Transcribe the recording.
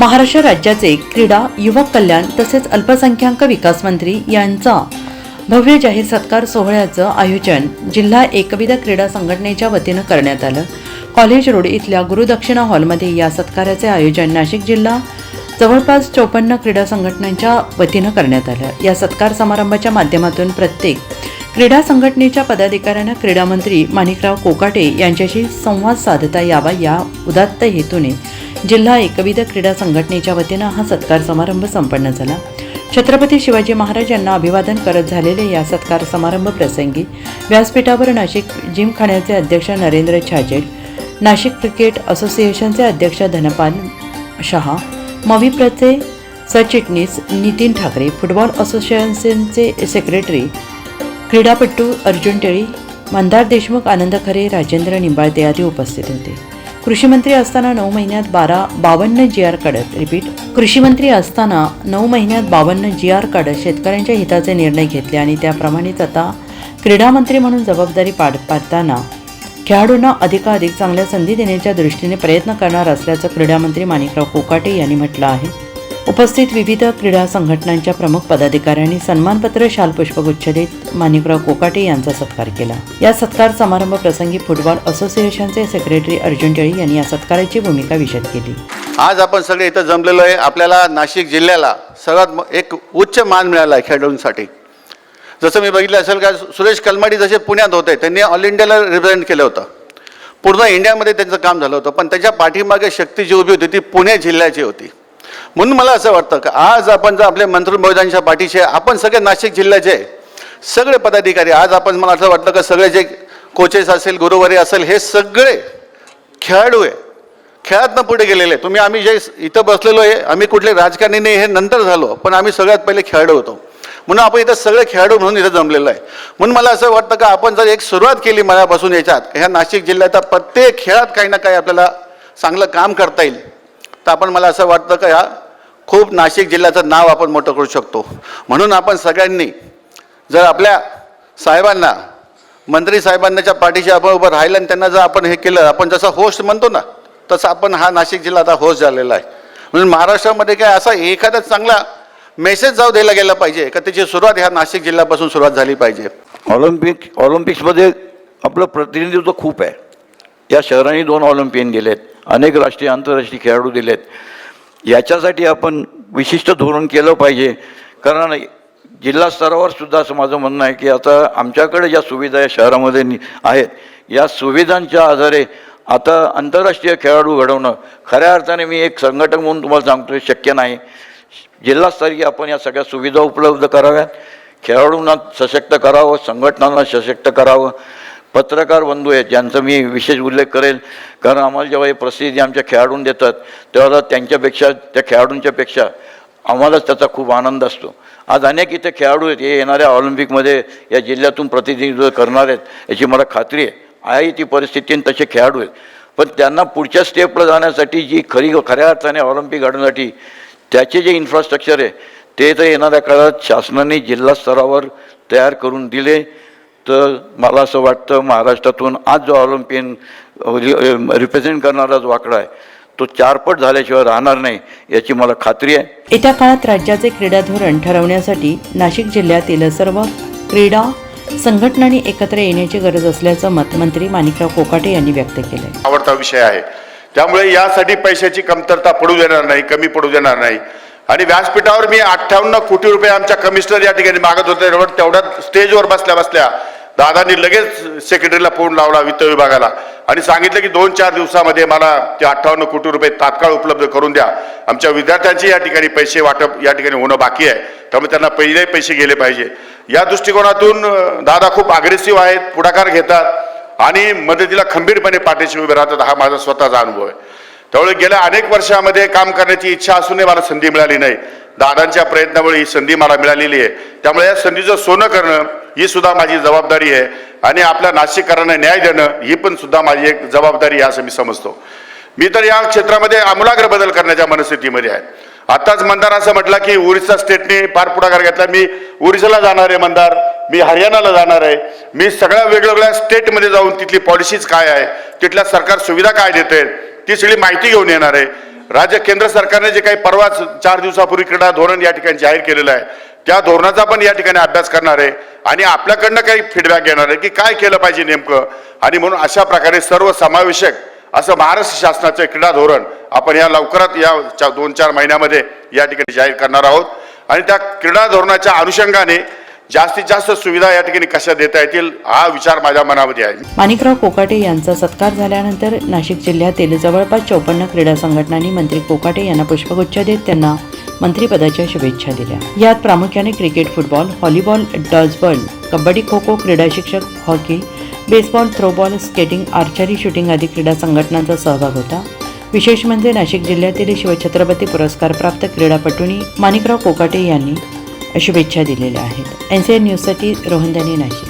महाराष्ट्र राज्याचे क्रीडा युवक कल्याण तसेच अल्पसंख्याक विकास मंत्री यांचा भव्य जाहीर सत्कार सोहळ्याचं आयोजन जिल्हा एकविध क्रीडा संघटनेच्या वतीनं करण्यात आलं. कॉलेज रोड इथल्या गुरुदक्षिणा हॉलमध्ये या सत्काराचे आयोजन नाशिक जिल्हा जवळपास चौपन्न क्रीडा संघटनांच्या वतीनं करण्यात आलं. या सत्कार समारंभाच्या माध्यमातून प्रत्येक क्रीडा संघटनेच्या पदाधिकाऱ्यांना क्रीडामंत्री माणिकराव कोकाटे यांच्याशी संवाद साधता यावा या उदात्त हेतूने जिल्हा एकविध क्रीडा संघटनेच्या वतीनं हा सत्कार समारंभ संपन्न झाला. छत्रपती शिवाजी महाराज यांना अभिवादन करत झालेले या सत्कार समारंभ प्रसंगी व्यासपीठावर नाशिक जिमखान्याचे अध्यक्ष नरेंद्र छाजेड नाशिक क्रिकेट असोसिएशनचे अध्यक्ष धनपाल शहा मविप्रचे सरचिटणीस नितीन ठाकरे फुटबॉल असोसिएशनचे सेक्रेटरी क्रीडापट्टू अर्जुन टेळी मंदार देशमुख आनंद खरे राजेंद्र निंबाळते आदी उपस्थित होते. कृषी मंत्री असताना नऊ महिन्यात बारा बावन्न जी आर काढत. रिपीट कृषी मंत्री असताना नऊ महिन्यात बावन्न जी आर काढत शेतकऱ्यांच्या हिताचे निर्णय घेतले आणि त्याप्रमाणेच आता क्रीडा मंत्री म्हणून जबाबदारी पाड पाडताना खेळाडूंना अधिकाधिक चांगल्या संधी देण्याच्या दृष्टीने प्रयत्न करणार असल्याचं क्रीडामंत्री माणिकराव कोकाटे यांनी म्हटलं आहे. उपस्थित विविध क्रीडा संघटनांच्या प्रमुख पदाधिकाऱ्यांनी सन्मानपत्र शाल पुष्पगुच्छ देत माणिकराव कोकाटे यांचा सत्कार केला. या सत्कार समारंभ प्रसंगी फुटबॉल असोसिएशनचे सेक्रेटरी अर्जुन टेळी यांनी या सत्काराची भूमिका विशद केली. आज आपण सगळे इथं जमलेलो आहे. आपल्याला नाशिक जिल्ह्याला सर्वात एक उच्च मान मिळाला आहे खेळाडूंसाठी. जसं मी बघितलं असेल का सुरेश कलमाडी जसे पुण्यात होते त्यांनी ऑल इंडियाला रिप्रेझेंट केलं होतं. पूर्ण इंडियामध्ये त्यांचं काम झालं होतं. पण त्याच्या पाठीमागे शक्ती जी उभी होती ती पुणे जिल्ह्याची होती. म्हणून मला असं वाटतं की आज आपण जर आपल्या मंत्री महोदयांच्या पाठीशी आपण सगळे नाशिक जिल्ह्याचे सगळे पदाधिकारी आज आपण मला असं वाटतं का सगळे जे कोचेस असेल गुरुवारी असेल हे सगळे खेळाडू आहे. खेळातनं पुढे गेलेले आहे. तुम्ही आम्ही जे इथं बसलेलो आहे आम्ही कुठले राजकारणी नाही हे नंतर झालो पण आम्ही सगळ्यात पहिले खेळाडू होतो. म्हणून आपण इथं सगळे खेळाडू म्हणून इथं जमलेलो आहे. म्हणून मला असं वाटतं का आपण जर एक सुरुवात केली मनापासून याच्यात ह्या नाशिक जिल्ह्यात प्रत्येक खेळात काही ना काही आपल्याला चांगलं काम करता येईल. तर आपण मला असं वाटतं का ह्या खूप नाशिक जिल्ह्याचं नाव आपण मोठं करू शकतो. म्हणून आपण सगळ्यांनी जर आपल्या साहेबांना मंत्री साहेबांच्या पाठीशी आपण उभं राहिलं आणि त्यांना जर आपण हे केलं आपण जसं होस्ट म्हणतो ना तसं आपण हा नाशिक जिल्हा आता होस्ट झालेला आहे. म्हणून महाराष्ट्रामध्ये काय असा एखादा चांगला मेसेज जाऊ द्यायला गेला पाहिजे का त्याची सुरुवात ह्या नाशिक जिल्ह्यापासून सुरुवात झाली पाहिजे? ऑलिम्पिक ऑलिम्पिक्समध्ये आपलं प्रतिनिधित्व खूप आहे. या शहरांनी दोन ऑलिम्पियन दिलेत अनेक राष्ट्रीय आंतरराष्ट्रीय खेळाडू दिलेत. याच्यासाठी आपण विशिष्ट धोरण केलं पाहिजे. कारण जिल्हा स्तरावर सुद्धा असं माझं म्हणणं आहे की आता आमच्याकडे ज्या सुविधा या शहरामध्ये आहेत या सुविधांच्या आधारे आता आंतरराष्ट्रीय खेळाडू घडवणं खऱ्या अर्थाने मी एक संघटक म्हणून तुम्हाला सांगतो शक्य नाही. जिल्हास्तरीय आपण या सगळ्या सुविधा उपलब्ध कराव्यात. खेळाडूंना सशक्त करावं संघटनांना सशक्त करावं. पत्रकार बंधू आहेत ज्यांचा मी विशेष उल्लेख करेल. कारण आम्हाला जेव्हा हे प्रसिद्धी आमच्या खेळाडून देतात तेव्हा त्यांच्यापेक्षा त्या खेळाडूंच्यापेक्षा आम्हालाच त्याचा खूप आनंद असतो. आज अनेक इथे खेळाडू आहेत हे येणाऱ्या ऑलिम्पिकमध्ये या जिल्ह्यातून प्रतिनिधित्व करणार आहेत याची मला खात्री आहे. आहे ती परिस्थिती आणि तसे खेळाडू आहेत. पण त्यांना पुढच्या स्टेपला जाण्यासाठी जी खरी खऱ्या अर्थाने ऑलिम्पिक घडवण्यासाठी त्याचे जे इन्फ्रास्ट्रक्चर आहे ते तर येणाऱ्या काळात शासनाने जिल्हा स्तरावर तयार करून दिले. तर मला असं वाटतं महाराष्ट्रातून आज जो ऑलिम्पियन रिप्रेझेंट करणारा जो आकडा आहे तो चारपट झाल्याशिवाय राहणार नाही याची मला खात्री आहे. येत्या काळात राज्याचे क्रीडा धोरण ठरवण्यासाठी नाशिक जिल्ह्यातील सर्व क्रीडा संघटनांनी एकत्र येण्याची गरज असल्याचं मत मंत्री माणिकराव कोकाटे यांनी व्यक्त केलंय. आवडता विषय आहे. त्यामुळे यासाठी पैशाची कमतरता पडू देणार नाही कमी पडू देणार नाही. आणि व्यासपीठावर मी अठ्ठावन्न कोटी रुपये आमच्या कमिशनर या ठिकाणी मागत होते. तेवढं- तेवढ्यात स्टेजवर बसल्या बसल्या दादांनी लगेच सेक्रेटरीला फोन लावला वित्त विभागाला आणि सांगितलं की दोन चार दिवसामध्ये मला ते अठ्ठावन्न कोटी रुपये तात्काळ उपलब्ध करून द्या. आमच्या विद्यार्थ्यांचे या ठिकाणी पैसे वाटप या ठिकाणी होणं बाकी आहे. त्यामुळे त्यांना पहिले पैसे गेले पाहिजे. या दृष्टिकोनातून दादा खूप अग्रेसिव्ह आहेत पुढाकार घेतात आणि मदतीला खंबीरपणे पाठीशी उभे राहतात हा माझा स्वतःचा अनुभव आहे. त्यामुळे गेल्या अनेक वर्षामध्ये काम करण्याची इच्छा असूनही मला संधी मिळाली नाही. दादांच्या प्रयत्नामुळे ही संधी मला मिळालेली आहे. त्यामुळे या संधीचं सोनं करणं ही सुद्धा माझी जबाबदारी आहे. आणि आपल्या नाशिककरांना न्याय देणं ही पण सुद्धा माझी एक जबाबदारी आहे असं मी समजतो. मी तर या क्षेत्रामध्ये आमूलाग्र बदल करण्याच्या मनस्थितीमध्ये आहे. आताच मंदार असं म्हटलं की ओरिसा स्टेटने फार पुढाकार घेतला. मी ओरिसाला जाणार आहे मंदार मी हरियाणाला जाणार आहे. मी सगळ्या वेगवेगळ्या स्टेटमध्ये जाऊन तिथली पॉलिसीज काय आहे तिथल्या सरकार सुविधा काय देते ती सगळी माहिती घेऊन येणार आहे. राज्य केंद्र सरकारने जे काही परवाच चार दिवसापूर्वी क्रीडा धोरण या ठिकाणी जाहीर केलेलं आहे त्या धोरणाचा पण या ठिकाणी अभ्यास करणार आहे आणि आपल्याकडनं काही फीडबॅक घेणार आहे की काय केलं पाहिजे नेमकं. आणि म्हणून अशा प्रकारे सर्व समावेशक असं महाराष्ट्र शासनाचं क्रीडा धोरण आपण या लवकरात या चा- दोन चार महिन्यामध्ये या ठिकाणी जाहीर करणार आहोत. आणि त्या क्रीडा धोरणाच्या अनुषंगाने जास्तीत जास्त सुविधा या ठिकाणी कशा देता येतील हा विचार माझ्या मनामध्ये आहे. माणिकराव कोकाटे यांचा सत्कार झाल्यानंतर नाशिक जिल्ह्यातील जवळपास चौपन्न क्रीडा संघटनांनी मंत्री कोकाटे यांना पुष्पगुच्छ देत त्यांना मंत्रिपदाच्या शुभेच्छा दिल्या. यात प्रामुख्याने cricket football volleyball dodgeball kabaddi kho kho क्रीडा शिक्षक hockey baseball throwball skating archery shooting आदी क्रीडा संघटनांचा सहभाग होता. विशेष म्हणजे नाशिक जिल्ह्यातील शिवछत्रपती पुरस्कार प्राप्त क्रीडापटूंनी माणिकराव कोकाटे यांनी शुभेच्छा दिलेल्या आहेत. एन सी एन न्यूजसाठी रोहनदानी नाशिक.